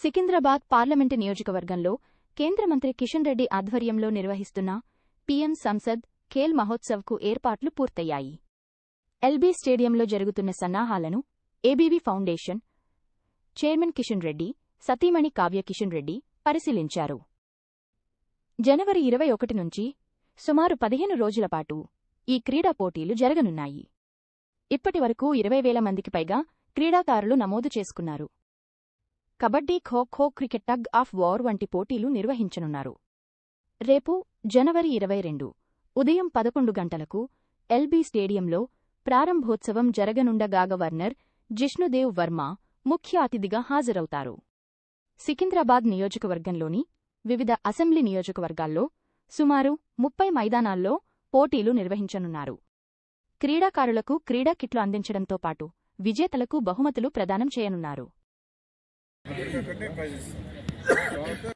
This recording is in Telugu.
సికింద్రాబాద్ పార్లమెంటు నియోజకవర్గంలో కేంద్ర మంత్రి కిషన్ రెడ్డి ఆధ్వర్యంలో నిర్వహిస్తున్న పీఎం సంసద్ ఖేల్ మహోత్సవ్కు ఏర్పాట్లు పూర్తయ్యాయి. ఎల్బీ స్టేడియంలో జరుగుతున్న సన్నాహాలను ABV foundation chairman Kishan Reddy సతీమణి కావ్య కిషన్ రెడ్డి పరిశీలించారు. జనవరి ఇరవై ఒకటి నుంచి సుమారు పదిహేను రోజుల పాటు ఈ క్రీడా పోటీలు జరగనున్నాయి. ఇప్పటి వరకు ఇరవై వేల మందికి పైగా క్రీడాకారులు నమోదు చేసుకున్నారు. Kabaddi kho kho cricket tug of war వంటి పోటీలు నిర్వహించనున్నారు. రేపు జనవరి ఇరవై రెండు ఉదయం పదకొండు గంటలకు ఎల్బీ స్టేడియంలో ప్రారంభోత్సవం జరగనుండగా గవర్నర్ జిష్ణుదేవ్ వర్మ ముఖ్య అతిథిగా హాజరవుతారు. సికింద్రాబాద్ నియోజకవర్గంలోని వివిధ అసెంబ్లీ నియోజకవర్గాల్లో సుమారు ముప్పై మైదానాల్లో పోటీలు నిర్వహించనున్నారు. క్రీడాకారులకు క్రీడా కిట్లు అందించడంతో పాటు విజేతలకు బహుమతులు ప్రదానం చేయనున్నారు. ప్రజెస్